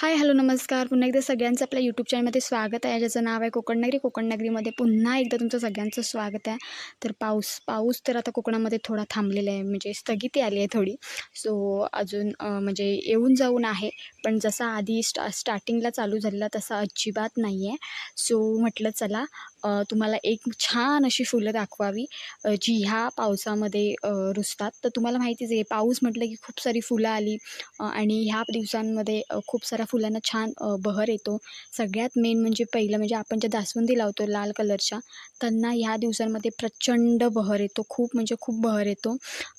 Hi hello नमस्कार. पुन्हा एकदा सगळ्यांचं आपल्या यूट्यूब चॅनलमध्ये स्वागत आहे. ज्याचं नाव आहे कोकणनगरी कोकणनगरीमध्ये कोकण नगरीमध्ये पुन्हा एकदा तुमचं सगळ्यांचं स्वागत आहे. तर पाऊस पाऊस तर आता कोकणामध्ये थोडा थांबलेला आहे. म्हणजे स्थगिती आली आहे थोडी. सो अजून म्हणजे येऊन जाऊन आहे. पण जसा आधी स्टा स्टार्टिंगला चालू झालेला तसा अजिबात नाही आहे सो म्हटलं चला तुम्हाला एक छान अशी फुलं दाखवावी जी ह्या पावसामध्ये रुजतात. तर तुम्हाला माहितीच आहे पाऊस म्हटलं की खूप सारी फुलं आली आणि ह्या दिवसांमध्ये खूप साऱ्या फुलांना छान बहर येतो. सगळ्यात मेन म्हणजे पहिलं म्हणजे आपण ज्या जास्वंदी लावतो लाल कलरच्या त्यांना ह्या दिवसांमध्ये प्रचंड बहर येतो. खूप म्हणजे खूप बहर येतो.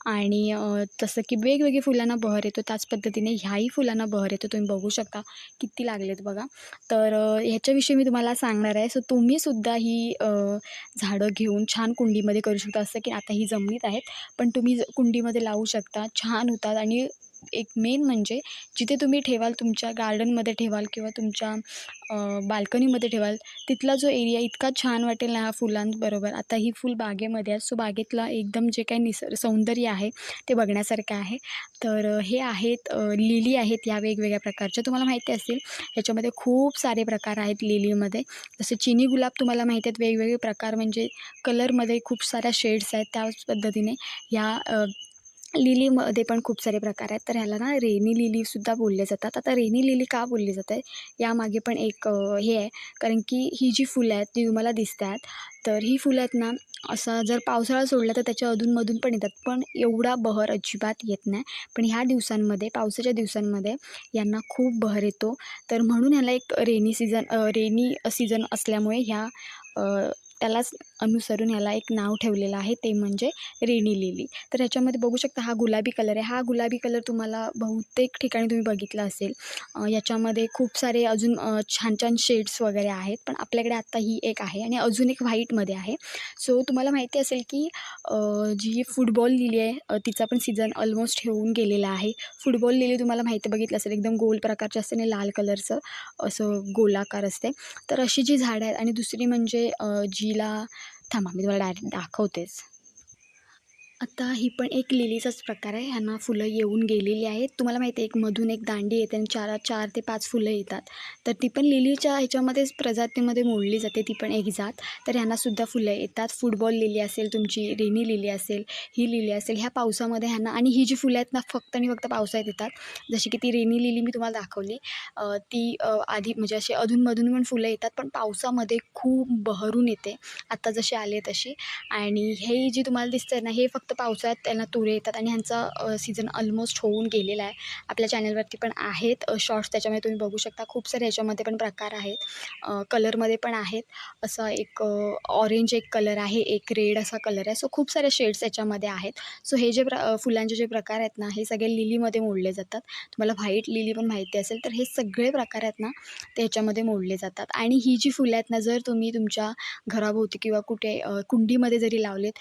आणि जसं तसं की वेगवेगळी फुलांना बहर येतो त्याच पद्धतीने ह्याही फुलांना बहर येतो. तुम्ही बघू शकता किती लागलेत बघा. तर ह्याच्याविषयी मी तुम्हाला सांगणार आहे. सो तुम्हीसुद्धा ही ही झाडं घेऊन छान कुंडीमध्ये करू शकता. असं की आता ही जमिनीत आहेत पण तुम्ही ज- कुंडीमध्ये लावू शकता छान होतात आणि एक मेन म्हणजे जिथे तुम्ही ठेवाल तुमच्या गार्डनमध्ये ठेवाल किंवा तुमच्या बाल्कनीमध्ये ठेवाल तिथला जो एरिया इतका छान वाटेल ना ह्या फुलांबरोबर. आता ही फुल बागेमध्ये आहे सो बागेतला एकदम जे काही निसर्ग सौंदर्य आहे ते बघण्यासारखं आहे. तर हे आहेत लिली आहेत या वेगवेगळ्या प्रकारच्या. तुम्हाला माहिती असेल ह्याच्यामध्ये खूप सारे प्रकार आहेत लिलीमध्ये जसे चिनी गुलाब तुम्हाला माहिती आहेत वेगवेगळे प्रकार म्हणजे कलरमध्ये खूप साऱ्या शेड्स आहेत त्याच पद्धतीने. ह्या लिलीमध्ये पण खूप सारे प्रकार आहेत. तर ह्याला ना रेनी लिलीसुद्धा बोलले जातात. आता रेनी लिली का बोलली जाते? यामागे पण एक हे आहे. कारण की ही जी फुलं आहेत ती तुम्हाला दिसत आहेत तर ही फुलं आहेत ना असं जर पावसाळा सोडला तर त्याच्या अधूनमधून पण येतात. पण एवढा बहर अजिबात येत नाही. पण ह्या दिवसांमध्ये पावसाच्या दिवसांमध्ये यांना खूप बहर येतो. तर म्हणून ह्याला एक रेनी सीझन रेनी सीझन असल्यामुळे ह्या त्यालाच अनुसरून ह्याला एक नाव ठेवलेलं आहे ते म्हणजे रेणी लिली. तर ह्याच्यामध्ये बघू शकता हा गुलाबी कलर आहे. हा गुलाबी कलर तुम्हाला बहुतेक ठिकाणी तुम्ही बघितला असेल. याच्यामध्ये खूप सारे अजून छान छान शेड्स वगैरे आहेत पण आपल्याकडे आत्ता ही एक आहे आणि अजून एक व्हाईटमध्ये आहे. सो तुम्हाला माहिती असेल की जी फुटबॉल लिली आहे तिचा पण सीझन ऑलमोस्ट होऊन गेलेला आहे. फुटबॉल लिली तुम्हाला माहिती बघितलं असेल एकदम गोल प्रकारचे असते आणि लाल कलरचं असं गोलाकार असते. तर अशी जी झाडं आहेत आणि दुसरी म्हणजे जिला थांबा मी तुम्हाला डायरेक्ट दाखवतेच. आता ही पण एक लिलीचाच प्रकार आहे. ह्यांना फुलं येऊन गेलेली आहेत. तुम्हाला माहिती आहे एक मधून एक दांडी येते आणि चार चार ते पाच फुलं येतात. तर ती पण लिलीच्या ह्याच्यामध्येच प्रजातीमध्ये मोडली जाते. ती पण एक जात. तर ह्यांनासुद्धा फुलं येतात. फुटबॉल लिली असेल तुमची रेनी लिली असेल ही लिली असेल ह्या पावसामध्ये ह्यांना आणि ही जी फुलं आहेत ना फक्त आणि फक्त पावसाळ्यात येतात. जशी की ती रेनी लिली मी तुम्हाला दाखवली. ती आधी म्हणजे अशी अधूनमधून पण फुलं येतात पण पावसामध्ये खूप बहरून येते. आत्ता जशी आले तशी. आणि हे जी तुम्हाला दिसतं ना हे फक्त फक्त पावसाळ्यात त्यांना तुरे येतात आणि ह्यांचा सीझन ऑलमोस्ट होऊन गेलेला आहे. आपल्या चॅनलवरती पण आहेत शॉर्ट्स त्याच्यामध्ये तुम्ही बघू शकता. खूप सारे ह्याच्यामध्ये पण प्रकार आहेत. कलरमध्ये पण आहेत. असा एक ऑरेंज एक कलर आहे एक रेड असा कलर आहे. सो खूप सारे शेड्स याच्यामध्ये आहेत. सो हे जे प्र फुलांचे जे प्रकार आहेत ना हे सगळे लिलीमध्ये मोडले जातात. तुम्हाला व्हाईट लिली पण माहिती असेल तर हे सगळे प्रकार आहेत ना ते ह्याच्यामध्ये मोडले जातात. आणि ही जी फुलं आहेत ना जर तुम्ही तुमच्या घराभोवती किंवा कुठे कुंडीमध्ये जरी लावलेत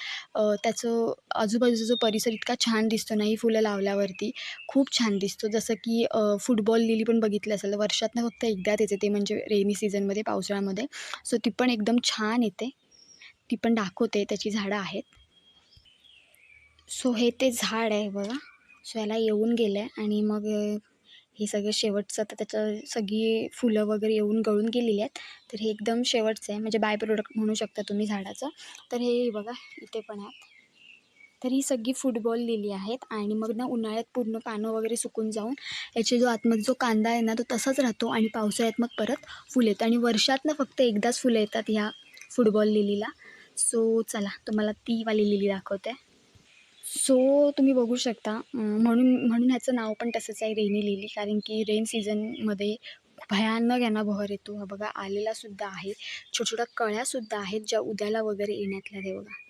त्याचं आजूबाजूचा जो परिसर इतका छान दिसतो ना ही फुलं लावल्यावरती खूप छान दिसतो. जसं की फुटबॉल लिली पण बघितलं असेल वर्षातनं फक्त एकदाच येते ते म्हणजे रेनी सीझनमध्ये पावसाळ्यामध्ये. सो ती पण एकदम छान येते. ती पण दाखवते त्याची झाडं आहेत. सो हे ते झाड आहे बघा. सो याला येऊन गेलं आहे आणि मग हे सगळं शेवटचं तर त्याचं सगळी फुलं वगैरे येऊन गळून गेलेली आहेत. तर हे एकदम शेवटचं आहे. म्हणजे बाय प्रोडक्ट म्हणू शकता तुम्ही झाडाचं. तर हे बघा इथे पण आहेत. तर ही सगळी फुटबॉल लिहिली आहेत आणि मग ना उन्हाळ्यात पूर्ण पानं वगैरे सुकून जाऊन याचे जो आतमध्ये जो कांदा आहे ना तो तसाच राहतो आणि पावसाळ्यात मग परत फुलं येतं आणि वर्षातनं फक्त एकदाच फुलं येतात ह्या फुटबॉल लिलीला सो चला तुम्हाला ती वाली लिली दाखवते. सो तुम्ही बघू शकता. म्हणून म्हणून ह्याचं नाव पण तसंच आहे रेनी लिली कारण की रेन सीझनमध्ये भयानक यांना बहर येतो. हा बघा आलेला सुद्धा आहे. छोट्या छोट्या कळ्यासुद्धा आहेत ज्या उद्याला वगैरे येण्यातल्या ते बघा.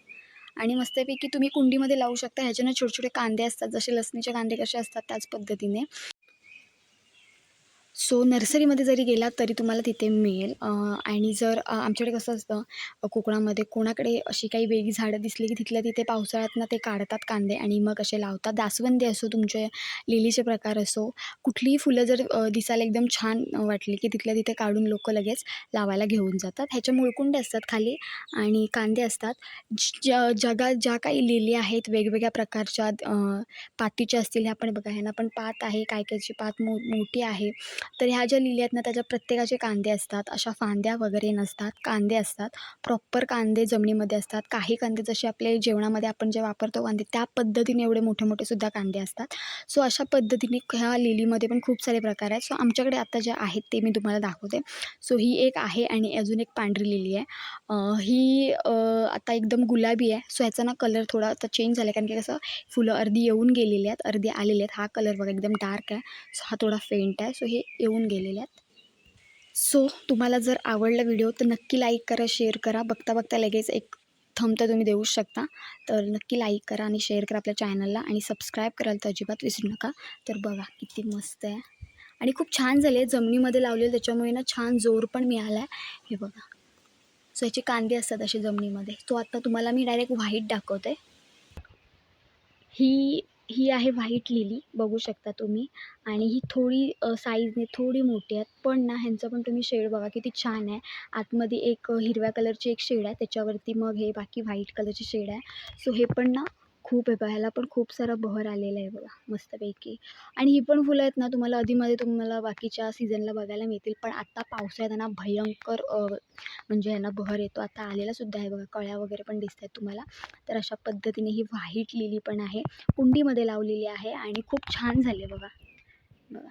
आणि मस्तपैकी तुम्ही कुंडीमध्ये लावू शकता. ह्याच्यानं छोटे छोटे कांदे असतात जसे लसणीचे कांदे कसे असतात त्याच पद्धतीने. सो नर्सरीमध्ये जरी गेलात तरी तुम्हाला तिथे मिळेल. आणि जर आमच्याकडे कसं असतं कोकणामध्ये कोणाकडे अशी काही वेगळी झाडं दिसली की तिथल्या तिथे पावसाळ्यात ना ते काढतात कांदे आणि मग असे लावतात. दासवंदी असो तुमचे लिलीचे प्रकार असो कुठलीही फुलं जर दिसायला एकदम छान वाटली की तिथल्या तिथे काढून लोक लगेच लावायला घेऊन जातात. ह्याच्या मुळकुंडे असतात खाली आणि कांदे असतात. ज जगात ज्या काही लिली आहेत वेगवेगळ्या प्रकारच्या पातीच्या असतील ह्या पण बघा ह्यांना पण पात आहे काय कायची पात मो मोठी आहे. तर ह्या ज्या लिली आहेत ना त्याच्या प्रत्येकाचे कांदे असतात. अशा फांद्या वगैरे नसतात. कांदे असतात. प्रॉपर कांदे जमिनीमध्ये असतात. काही कांदे जसे आपले जेवणामध्ये आपण जे वापरतो कांदे त्या पद्धतीने एवढे मोठे मोठे सुद्धा कांदे असतात. सो अशा पद्धतीने ह्या लिलीमध्ये पण खूप सारे प्रकार आहेत. सो आमच्याकडे आता जे आहेत ते मी तुम्हाला दाखवते. सो ही एक आहे आणि अजून एक पांढरी लिली आहे. ही आता एकदम गुलाबी आहे. सो ह्याचा ना कलर थोडा आता चेंज झाला आहे कारण की कसं फुलं अर्धी येऊन गेलेली आहेत अर्धी आलेली आहेत. हा कलर बघा एकदम डार्क आहे. सो हा थोडा फेंट आहे. सो हे येऊन गेलेल्या आहेत सो तुम्हाला जर आवडला व्हिडिओ तर नक्की लाईक करा शेअर करा. बघता बघता लगेच एक थंब तर तुम्ही देऊच शकता. तर नक्की लाईक करा आणि शेअर करा आपल्या चॅनलला आणि सबस्क्राईब करायला तर अजिबात विसरू नका. तर बघा किती मस्त आहे. आणि खूप छान झाले. जमिनीमध्ये लावलेलं त्याच्यामुळे ना छान जोर पण मिळाला आहे हे बघा. सो याचे कांदे असतात असे जमिनीमध्ये. तो आत्ता तुम्हाला मी डायरेक्ट व्हाईट दाखवते. ही ही आहे व्हाईट लिली बघू शकता तुम्ही. आणि ही थोडी साईजने थोडी मोठी आहेत पण ना ह्यांचं पण तुम्ही शेड बघा किती छान आहे. आतमध्ये एक हिरव्या कलरची एक शेड आहे त्याच्यावरती मग हे बाकी व्हाईट कलरची शेड आहे. सो हे पण ना खूप आहे बघा ह्याला पण खूप सारा बहर आलेला आहे बघा मस्तपैकी. आणि ही पण फुलं आहेत ना तुम्हाला आधीमध्ये तुम्हाला बाकीच्या सीझनला बघायला मिळतील पण आत्ता पावसाळ्यात ना भयंकर म्हणजे ह्यांना बहर येतो. आता आलेलासुद्धा आहे बघा कळ्या वगैरे पण दिसत आहेत तुम्हाला. तर अशा पद्धतीने ही व्हाईट लिली पण आहे कुंडीमध्ये लावलेली आहे आणि खूप छान झाली बघा. बघा.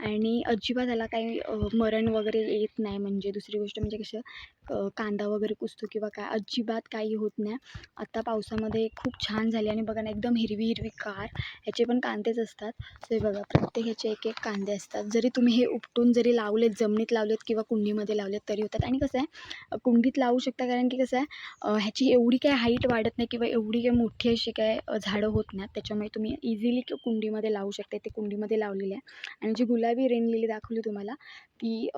आणि अजिबात त्याला काही मरण वगैरे येत नाही. म्हणजे दुसरी गोष्ट म्हणजे कसं कांदा वगैरे कुसतो किंवा काय अजिबात काही होत नाही. आत्ता पावसामध्ये खूप छान झाली आणि बघा ना एकदम हिरवी हिरवी कार. ह्याचे पण कांदेच असतात. तर बघा प्रत्येक ह्याचे एक एक कांदे असतात. जरी तुम्ही हे उपटून जरी लावलेत जमिनीत लावलेत किंवा कुंडीमध्ये लावलेत तरी होतात. आणि कसं आहे कुंडीत लावू शकता कारण की कसं आहे ह्याची एवढी काय हाईट वाढत नाही किंवा एवढी काय मोठी अशी काय झाडं होत नाहीत. त्याच्यामुळे तुम्ही इझिली कुंडीमध्ये लावू शकता. ते कुंडीमध्ये लावलेले आहे. आणि जी गुलाब रेन लिली दाखवली तुम्हाला. ती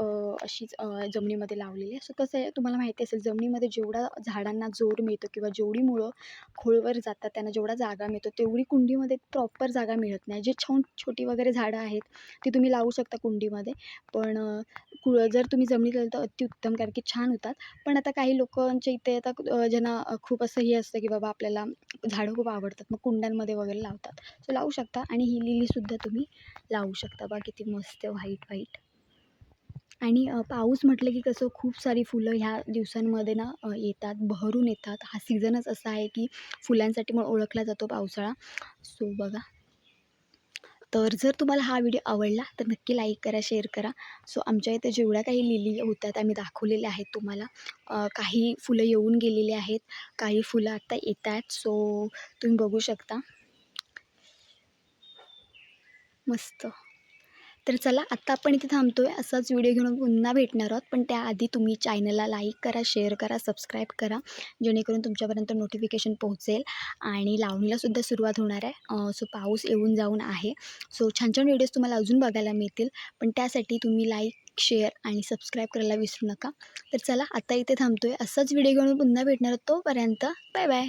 अशीच जमिनीमध्ये लावलेली आहे. सो कसं आहे तुम्हाला माहिती असेल जमिनीमध्ये जेवढा झाडांना जोर मिळतो किंवा जेवढी मुळं खोलवर जातात त्यांना जेवढा जागा मिळतो तेवढी कुंडीमध्ये प्रॉपर जागा मिळत नाही. जे छो छोटी वगैरे झाडं आहेत ती तुम्ही लावू शकता कुंडीमध्ये. पण कु जर तुम्ही जमिनीत लावलं तर अतिउत्तम कारण की छान होतात. पण आता काही लोकांच्या इथे आता ज्यांना खूप असं हे असतं की बाबा आपल्याला झाडं खूप आवडतात मग कुंड्यांमध्ये वगैरे लावतात. सो लावू शकता. आणि ही लिलीसुद्धा तुम्ही लावू शकता. बा किती मस्त व्हाईट व्हाईट आणि पाऊस म्हटलं की कसं खूप सारी फुलं ह्या दिवसांमध्ये ना येतात बहरून येतात. हा सीझनच असा आहे की फुलांसाठी पण ओळखला जातो पावसाळा. सो बघा. तर जर तुम्हाला हा व्हिडिओ आवडला तर नक्की लाईक करा शेअर करा. सो आमच्या इथे जेवढ्या काही लिली होत्यात आम्ही दाखवलेल्या आहेत तुम्हाला. काही फुलं येऊन गेलेली आहेत काही फुलं आत्ता येत आहेत सो तुम्ही बघू शकता. मस्त. तर चला आत्ता आपण इथे थांबतो आहे असाच व्हिडिओ घेऊन पुन्हा भेटणार आहोत. पण त्याआधी तुम्ही चॅनलला लाईक करा शेअर करा सबस्क्राईब करा. जेणेकरून तुमच्यापर्यंत नोटिफिकेशन पोहोचेल. आणि लावणीलासुद्धा सुरुवात होणार आहे. सो पाऊस येऊन जाऊन आहे. सो छान छान व्हिडिओज तुम्हाला अजून बघायला मिळतील. पण त्यासाठी तुम्ही लाईक शेअर आणि सबस्क्राईब करायला विसरू नका. तर चला आता इथे थांबतो आहे असाच व्हिडिओ घेऊन पुन्हा भेटणार आहोत तोपर्यंत बाय बाय